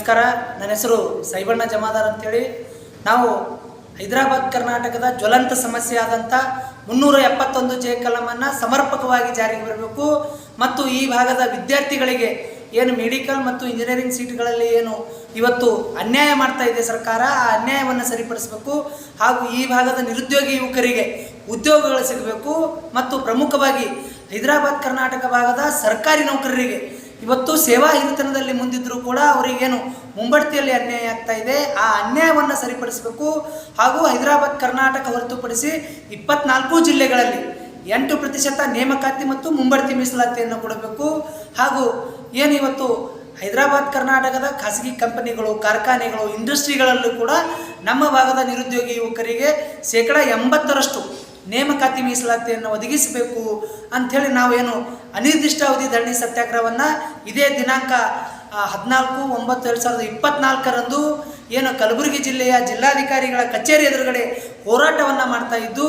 ನಮಸ್ಕಾರ. ನನ್ನ ಹೆಸರು ಸೈಬಣ್ಣ ಜಮಾದಾರ್ ಅಂತೇಳಿ. ನಾವು ಹೈದರಾಬಾದ್ ಕರ್ನಾಟಕದ ಜ್ವಲಂತ ಸಮಸ್ಯೆ ಆದಂಥ ಮುನ್ನೂರ ಎಪ್ಪತ್ತೊಂದು ಜೆ ಕಲಮನ್ನು ಸಮರ್ಪಕವಾಗಿ ಜಾರಿಗೆ ಬರಬೇಕು. ಮತ್ತು ಈ ಭಾಗದ ವಿದ್ಯಾರ್ಥಿಗಳಿಗೆ ಏನು ಮೆಡಿಕಲ್ ಮತ್ತು ಇಂಜಿನಿಯರಿಂಗ್ ಸೀಟ್ಗಳಲ್ಲಿ ಏನು ಇವತ್ತು ಅನ್ಯಾಯ ಮಾಡ್ತಾ ಇದೆ ಸರ್ಕಾರ, ಆ ಅನ್ಯಾಯವನ್ನು ಸರಿಪಡಿಸಬೇಕು. ಹಾಗೂ ಈ ಭಾಗದ ನಿರುದ್ಯೋಗಿ ಯುವಕರಿಗೆ ಉದ್ಯೋಗಗಳು ಸಿಗಬೇಕು. ಮತ್ತು ಪ್ರಮುಖವಾಗಿ ಹೈದರಾಬಾದ್ ಕರ್ನಾಟಕ ಭಾಗದ ಸರ್ಕಾರಿ ನೌಕರರಿಗೆ ಇವತ್ತು ಸೇವಾ ಹಿರಿತನದಲ್ಲಿ ಮುಂದಿದ್ದರೂ ಕೂಡ ಅವರಿಗೇನು ಮುಂಬಡ್ತಿಯಲ್ಲಿ ಅನ್ಯಾಯ ಆಗ್ತಾ ಇದೆ, ಆ ಅನ್ಯಾಯವನ್ನು ಸರಿಪಡಿಸಬೇಕು ಹಾಗೂ ಹೈದರಾಬಾದ್, ಕರ್ನಾಟಕ ಹೊರತುಪಡಿಸಿ ಇಪ್ಪತ್ನಾಲ್ಕು ಜಿಲ್ಲೆಗಳಲ್ಲಿ ಎಂಟು ಪ್ರತಿಶತ ನೇಮಕಾತಿ ಮತ್ತು ಮುಂಬಡ್ತಿ ಮೀಸಲಾತಿಯನ್ನು ಕೊಡಬೇಕು. ಹಾಗೂ ಏನು ಇವತ್ತು ಹೈದರಾಬಾದ್, ಕರ್ನಾಟಕದ ಖಾಸಗಿ ಕಂಪನಿಗಳು, ಕಾರ್ಖಾನೆಗಳು, ಇಂಡಸ್ಟ್ರಿಗಳಲ್ಲೂ ಕೂಡ ನಮ್ಮ ಭಾಗದ ನಿರುದ್ಯೋಗಿ ಯುವಕರಿಗೆ ಶೇಕಡ ಎಂಬತ್ತರಷ್ಟು ನೇಮಕಾತಿ ಮೀಸಲಾತಿಯನ್ನು ಒದಗಿಸಬೇಕು ಅಂಥೇಳಿ ನಾವೇನು ಅನಿರ್ದಿಷ್ಟಾವಧಿ ಧರಣಿ ಸತ್ಯಾಗ್ರಹವನ್ನು ಇದೇ ದಿನಾಂಕ ಹದಿನಾಲ್ಕು, ಒಂಬತ್ತು, ಎರಡು ಸಾವಿರದ ಇಪ್ಪತ್ನಾಲ್ಕರಂದು ಏನು ಕಲಬುರಗಿ ಜಿಲ್ಲೆಯ ಜಿಲ್ಲಾಧಿಕಾರಿಗಳ ಕಚೇರಿ ಎದುರುಗಡೆ ಹೋರಾಟವನ್ನು ಮಾಡ್ತಾ ಇದ್ದು,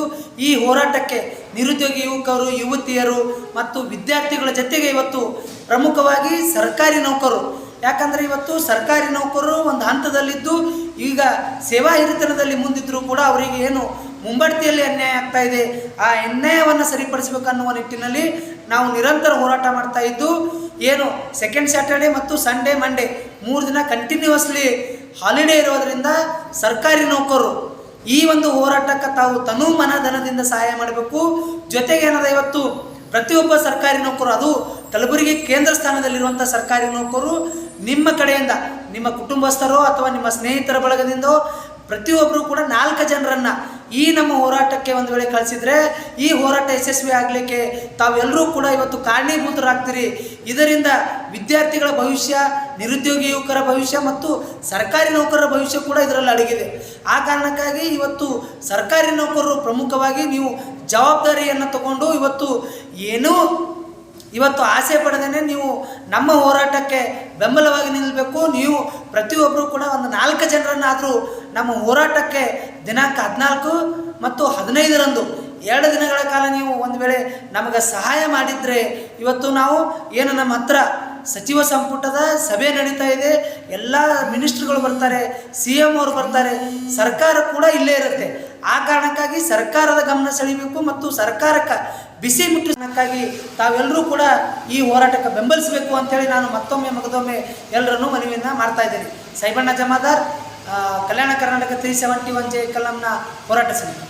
ಈ ಹೋರಾಟಕ್ಕೆ ನಿರುದ್ಯೋಗಿ ಯುವಕರು, ಯುವತಿಯರು ಮತ್ತು ವಿದ್ಯಾರ್ಥಿಗಳ ಜೊತೆಗೆ ಇವತ್ತು ಪ್ರಮುಖವಾಗಿ ಸರ್ಕಾರಿ ನೌಕರು. ಯಾಕಂದರೆ ಇವತ್ತು ಸರ್ಕಾರಿ ನೌಕರರು ಒಂದು ಹಂತದಲ್ಲಿದ್ದು, ಈಗ ಸೇವಾ ಹಿರಿತನದಲ್ಲಿ ಮುಂದಿದ್ದರೂ ಕೂಡ ಅವರಿಗೆ ಏನು ಮುಂಬಡ್ತಿಯಲ್ಲಿ ಅನ್ಯಾಯ ಆಗ್ತಾ ಇದೆ. ಆ ಅನ್ಯಾಯವನ್ನು ಸರಿಪಡಿಸಬೇಕನ್ನುವ ನಿಟ್ಟಿನಲ್ಲಿ ನಾವು ನಿರಂತರ ಹೋರಾಟ ಮಾಡ್ತಾ ಇದ್ದು, ಏನು ಸೆಕೆಂಡ್ ಸ್ಯಾಟರ್ಡೆ ಮತ್ತು ಸಂಡೇ ಮಂಡೇ ಮೂರು ದಿನ ಕಂಟಿನ್ಯೂಸ್ಲಿ ಹಾಲಿಡೇ ಇರೋದರಿಂದ ಸರ್ಕಾರಿ ನೌಕರರು ಈ ಒಂದು ಹೋರಾಟಕ್ಕೆ ತಾವು ತನು ಮನಧನದಿಂದ ಸಹಾಯ ಮಾಡಬೇಕು. ಜೊತೆಗೆ ಏನದ ಇವತ್ತು ಪ್ರತಿಯೊಬ್ಬ ಸರ್ಕಾರಿ ನೌಕರು, ಅದು ಕಲಬುರಗಿ ಕೇಂದ್ರ ಸ್ಥಾನದಲ್ಲಿರುವಂಥ ಸರ್ಕಾರಿ ನೌಕರು ನಿಮ್ಮ ಕಡೆಯಿಂದ ನಿಮ್ಮ ಕುಟುಂಬಸ್ಥರೋ ಅಥವಾ ನಿಮ್ಮ ಸ್ನೇಹಿತರ ಬಳಗದಿಂದೋ ಪ್ರತಿಯೊಬ್ಬರು ಕೂಡ ನಾಲ್ಕು ಜನರನ್ನು ಈ ನಮ್ಮ ಹೋರಾಟಕ್ಕೆ ಒಂದು ವೇಳೆ ಕಳಿಸಿದ್ರೆ, ಈ ಹೋರಾಟ ಯಶಸ್ವಿ ಆಗಲಿಕ್ಕೆ ತಾವೆಲ್ಲರೂ ಕೂಡ ಇವತ್ತು ಕಾರಣೀಭೂತರಾಗ್ತೀರಿ. ಇದರಿಂದ ವಿದ್ಯಾರ್ಥಿಗಳ ಭವಿಷ್ಯ, ನಿರುದ್ಯೋಗಿ ಯುವಕರ ಭವಿಷ್ಯ ಮತ್ತು ಸರ್ಕಾರಿ ನೌಕರರ ಭವಿಷ್ಯ ಕೂಡ ಇದರಲ್ಲಿ ಅಡಗಿದೆ. ಆ ಕಾರಣಕ್ಕಾಗಿ ಇವತ್ತು ಸರ್ಕಾರಿ ನೌಕರರು ಪ್ರಮುಖವಾಗಿ ನೀವು ಜವಾಬ್ದಾರಿಯನ್ನು ತಗೊಂಡು ಇವತ್ತು ಏನೂ ಇವತ್ತು ಆಸೆ ಪಡದೇನೆ ನೀವು ನಮ್ಮ ಹೋರಾಟಕ್ಕೆ ಬೆಂಬಲವಾಗಿ ನಿಲ್ಲಬೇಕು ನೀವು ಪ್ರತಿಯೊಬ್ಬರು ಕೂಡ ಒಂದು ನಾಲ್ಕು ಜನರನ್ನಾದರೂ ನಮ್ಮ ಹೋರಾಟಕ್ಕೆ ದಿನಾಂಕ ಹದಿನಾಲ್ಕು ಮತ್ತು ಹದಿನೈದರಂದು ಎರಡು ದಿನಗಳ ಕಾಲ ನೀವು ಒಂದು ವೇಳೆ ನಮಗೆ ಸಹಾಯ ಮಾಡಿದರೆ ಇವತ್ತು ನಾವು ಏನು ನಮ್ಮ ಹತ್ರ ಸಚಿವ ಸಂಪುಟದ ಸಭೆ ನಡೀತಾ ಇದೆ. ಎಲ್ಲ ಮಿನಿಸ್ಟ್ರುಗಳು ಬರ್ತಾರೆ, ಸಿ ಎಂ ಅವರು ಬರ್ತಾರೆ. ಸರ್ಕಾರ ಕೂಡ ಇಲ್ಲೇ ಇರುತ್ತೆ. ಆ ಕಾರಣಕ್ಕಾಗಿ ಸರ್ಕಾರದ ಗಮನ ಸೆಳೀಬೇಕು ಮತ್ತು ಸರ್ಕಾರಕ್ಕೆ ಬಿಸಿ ಮುಟ್ಟಿಸಕ್ಕಾಗಿ ತಾವೆಲ್ಲರೂ ಕೂಡ ಈ ಹೋರಾಟಕ್ಕೆ ಬೆಂಬಲಿಸಬೇಕು ಅಂತೇಳಿ ನಾನು ಮತ್ತೊಮ್ಮೆ ಮಗದೊಮ್ಮೆ ಎಲ್ಲರನ್ನೂ ಮನವಿಯನ್ನು ಮಾಡ್ತಾ ಇದ್ದೇನೆ. Saibanna Jamadar Kalyana Karnataka three seventy one J ಕಲಂನ ಹೋರಾಟ ಸಮಿತಿ.